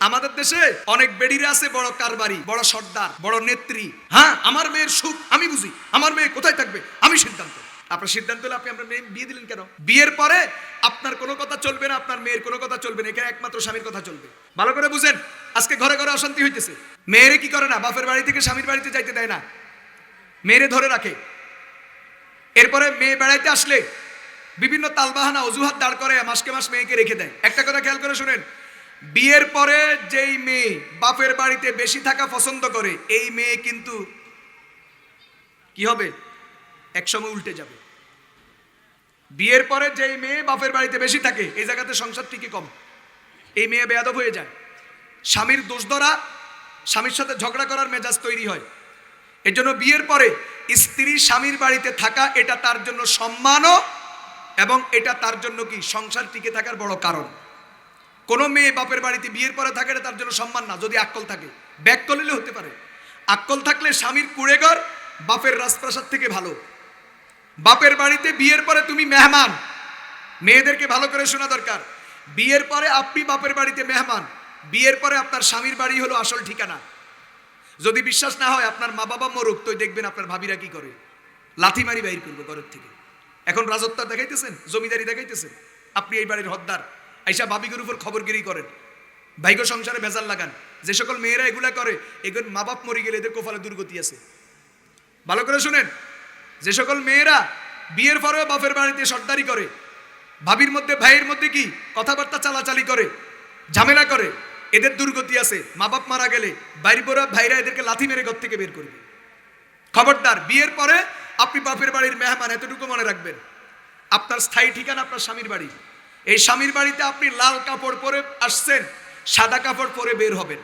আমাদের দেশে অনেক বেডিরা আছে, বড় কারবারি, বড় সর্দার, বড় নেত্রী। হ্যাঁ আমার মেয়ের সুখ, আমি বুঝি। আমার মেয়ে কোথায় থাকবে? আমি সিদ্ধান্ত আপনার সিদ্ধান্ত হলে আপনি আপনার মেয়ে বিয়ে দিলেন কেন? বিয়ের পরে আপনার কোনো কথা চলবে না, আপনার মেয়ের কোনো কথা চলবে না, এখানে একমাত্র স্বামীর কথা চলবে। ভালো করে বুঝেন, আজকে ঘরে ঘরে অশান্তি হইতেছে। মেয়েরে কি করে না? বাপের বাড়ি থেকে স্বামীর বাড়িতে যাইতে দেয় না। মেয়েরে ধরে রাখে। এরপরে মেয়ে বেড়াইতে আসলে বিভিন্ন তালবাহানা, অজুহাত দাঁড় করে মাসকে মাস মেয়েকে রেখে দেয়। একটা কথা খেয়াল করে শুনেন বিয়ের পরে যেই মেয়ে বাপের বাড়িতে বেশি থাকা পছন্দ করে, এই মেয়ে কিন্তু কি হবে? একসময় উল্টে যাবে। বিয়ের পরে যেই মেয়ে বাপের বাড়িতে বেশি থাকে, এই জায়গাতে সংসার ঠিকই কম। এই মেয়ে বেয়াদব হয়ে যায়। স্বামীর দোষ ধরা, স্বামীর সাথে ঝগড়া করার মেজাজ তৈরি হয়। এর জন্য বিয়ের পরে স্ত্রী স্বামীর বাড়িতে থাকা, এটা তার জন্য সম্মানও এবং এটা তার জন্য কি? সংসার টিকে থাকার বড় কারণ। কোনো মেয়ে বাপের বাড়িতে বিয়ের পরে থাকে এটা তার জন্য সম্মান না, যদি আক্কল থাকে। ব্যাগ কলিলে হতে পারে। আক্কল থাকলে স্বামীর কুড়েঘর বাপের রাজপ্রাসাদ থেকে ভালো। বাপের বাড়িতে বিয়ের পরে তুমি মেহমান। মেয়েদেরকে ভালো করে শোনা দরকার। বিয়ের পরে আপনি বাপের বাড়িতে মেহমান। বিয়ের পরে আপনার স্বামীর বাড়ি হলো আসল ঠিকানা। যদি বিশ্বাস না হয়, আপনার মা বাবা মরুক, তো দেখবেন আপনার ভাবিরা কি করে? লাথি মারি বাইর করবে ঘরের থেকে। এখন রাজত্ব দেখাইতেছেন? জমিদারি দেখাইতেছেন? আপনি এই বাড়ির হদ্দার আইসা ভাবিগুর উপর খবরগিরি করেন। ভাইগো সংসারে ভেজাল লাগান। যে সকল মেয়েরা এগুলা করে এগুলো মা বাপ মরে গেলে এদের কোফালে দুর্গতি আছে। ভালো করে শুনেন, যে সকল মেয়েরা বিয়ের পরেও বাপের বাড়িতে সর্দারি করে, ভাবির মধ্যে, ভাইয়ের মধ্যে কি কথাবার্তা চালাচালি করে, ঝামেলা করে, এদের দুর্গতি আছে। মা বাপ মারা গেলে বাইর বোরা ভাইরা এদেরকে লাথি মেরে ঘর থেকে বের করবে। খবরদার, বিয়ের পরে আপনি বাপের বাড়ির মেহমান, এতটুকু মনে রাখবেন। আপনার স্থায়ী ঠিকানা আপনার স্বামীর বাড়ি। এই স্বামীর বাড়িতে আপনি লাল কাপড় পরে আসছেন, সাদা কাপড় পরে বের হবেন।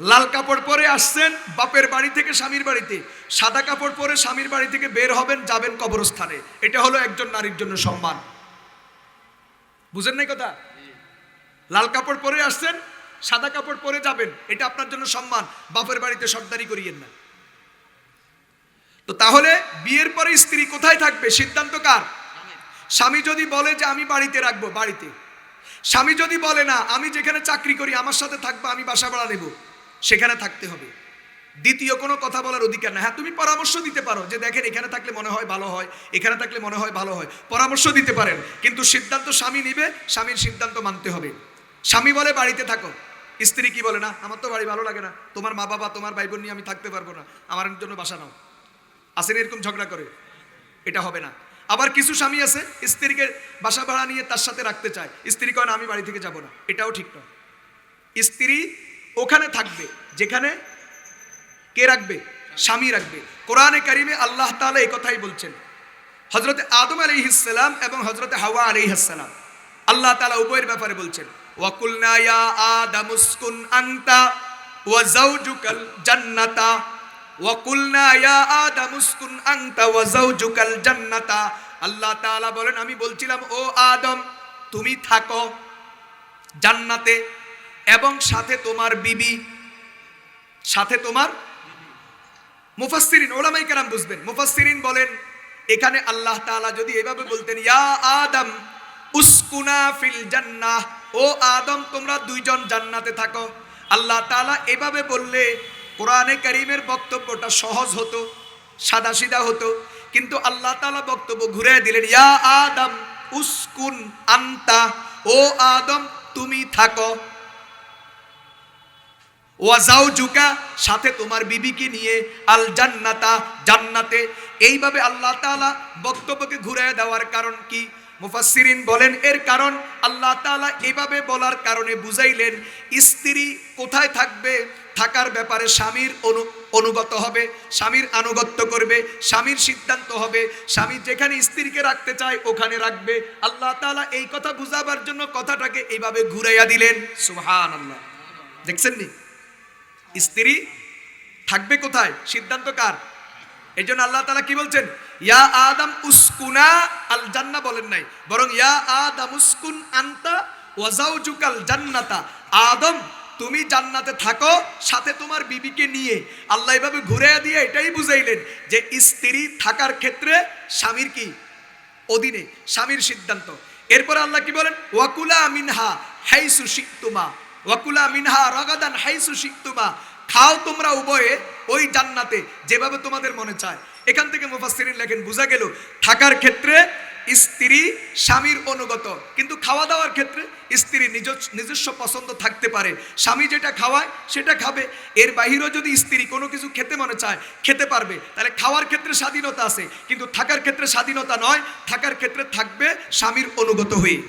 লাল কাপড় পরে আসছেন, বাপের বাড়ি থেকে স্বামীর বাড়িতে। সাদা কাপড় পরে স্বামীর বাড়ি থেকে বের হবেন, যাবেন কবরস্থানে। এটা হলো একজন নারীর জন্য সম্মান। বুঝেন নাই কথা? লাল কাপড় পরে আসছেন, সাদা কাপড় পরে যাবেন, এটা আপনার জন্য সম্মান। বাপের বাড়িতে সর্দারি করিয়েন না। তো তাহলে বিয়ের পরে স্ত্রী কোথায় থাকবে? সিদ্ধান্ত কার? স্বামী যদি বলে যে আমি বাড়িতে রাখব, বাড়িতে। স্বামী যদি বলে না, আমি যেখানে চাকরি করি, আমার সাথে থাকব, আমি বাসা ভাড়া নেব, সেখানে থাকতে হবে। দ্বিতীয় কোনো কথা বলার অধিকার না হ্যাঁ তুমি পরামর্শ দিতে পারো যে দেখেন, এখানে থাকলে মনে হয় ভালো হয়, এখানে থাকলে মনে হয় ভালো হয়। পরামর্শ দিতে পারেন, কিন্তু সিদ্ধান্ত স্বামী নিবে, স্বামীর সিদ্ধান্ত মানতে হবে। স্বামী বলে বাড়িতে থাকো, স্ত্রী কি বলে না, আমার তো বাড়ি ভালো লাগে না, তোমার মা বাবা, তোমার ভাই বোন নিয়ে আমি থাকতে পারব না, আমার জন্য বাসা নাও। আসেন এরকম ঝগড়া করে, এটা হবে না। আবার কিছু স্বামী আছে, স্ত্রীকে বাসা ভাড়া নিয়ে তার সাথে রাখতে চায়। স্ত্রী কয়, না, আমি বাড়ি থেকে যাব না। এটাও ঠিক নয়। স্ত্রী ওখানে থাকবে, যেখানে কে রাখবে? স্বামী রাখবে। কোরআনে কারিমে আল্লাহ তাআলা এই কথাই বলছেন। হজরতে আদম আলাইহিসসালাম এবং হজরতে হাওয়া আলাইহিসসালাম আল্লাহ তালা উভয়ের ব্যাপারে বলছেন ওয়াকুলনা আদামুসকুন আনতা ওয়া যাওজুকাল জান্নাতা ওয়াকুলনা ইয়া আদামুসকুন আনতা ওয়া যাওজুকাল জান্নাতা। আল্লাহ তাআলা বলেন, আমি বলছিলাম, ও আদম, তুমি থাকো জান্নাতে এবং সাথে তোমার বিবি, সাথে তোমার মুফাসসিরিন, ওলামাই কেরাম বুঝবেন। মুফাসসিরিন বলেন, এখানে আল্লাহ তাআলা যদি এভাবে বলতেন, ইয়া আদম, উসকুনা ফিল জান্নাহ, ও আদম, তোমরা দুইজন জান্নাতে থাকো। আল্লাহ তাআলা এভাবে বললে কোরআনে কারীমের বক্তব্যটা সহজ হতো সাদাসিধা হতো, কিন্তু আল্লাহ তাআলা বক্তব্য ঘুরে দিলেন, ইয়া আদম, উসকুন আন্তা, ও আদম, তুমি থাকো। ওয়াজাও জুকা সাথে তোমার বিবিকে নিয়ে আল জান্নাতা। জান্নাতে এইভাবে আল্লাহ তাআলা বক্তব্যকে ঘুরে দেওয়ার কারণ কি? মুফাসসিরিন বলেন, এর কারণ আল্লাহ তাআলা এভাবে বলার কারণে বুঝাইলেন, স্ত্রী কোথায় থাকবে থাকার ব্যাপারে স্বামীর অনু, অনুগত হবে, স্বামীর আনুগত্য করবে, স্বামীর সিদ্ধান্ত হবে, স্বামী যেখানে স্ত্রীকে রাখতে চায় ওখানে রাখবে। আল্লাহ তাআলা এই কথা বুঝাবার জন্য কথাটাকে এইভাবে ঘুরাইয়া দিলেন। সুহান আল্লাহ দেখছেন নি? স্ত্রী থাকবে কোথায়? সিদ্ধান্ত কার? এই জন্য আল্লাহ তালা কি বলছেন? ইয়া আদম উস্কুনা আল জান্না বলেন নাই, বরং ইয়া আদম উসকুন আন্তা ওয়াজাউজুকাল জান্নাতা আদম তুমি জান্নাতে থাকো, সাথে তোমার বিবিকে নিয়ে। আল্লাহ এভাবে ঘুরে দিয়ে এটাই বুঝাইলেন যে স্ত্রী থাকার ক্ষেত্রে স্বামীর কি? অধীনে, স্বামীর সিদ্ধান্ত। এরপরে আল্লাহ কি বলেন? ওয়াকুলা মিনহা হাইসু শিকতুমা। ওয়াকুলা মিনহা রগাদান হাইসু শিকতুমা। খাও তোমরা উভয়ে ওই জান্নাতে, যেভাবে তোমাদের মনে চায়। এখান থেকে মুফাসসিরিন লেখেন, বোঝা গেল থাকার ক্ষেত্রে স্ত্রী স্বামীর অনুগত, কিন্তু খাওয়া দাওয়ার ক্ষেত্রে স্ত্রী নিজ নিজস্ব পছন্দ থাকতে পারে। স্বামী যেটা খাওয়ায়, সেটা খাবে। এর বাহিরেও যদি স্ত্রী কোনো কিছু খেতে মনে চায়, খেতে পারবে। তাহলে খাওয়ার ক্ষেত্রে স্বাধীনতা আছে, কিন্তু থাকার ক্ষেত্রে স্বাধীনতা নয়। থাকার ক্ষেত্রে থাকবে স্বামীর অনুগত হয়ে।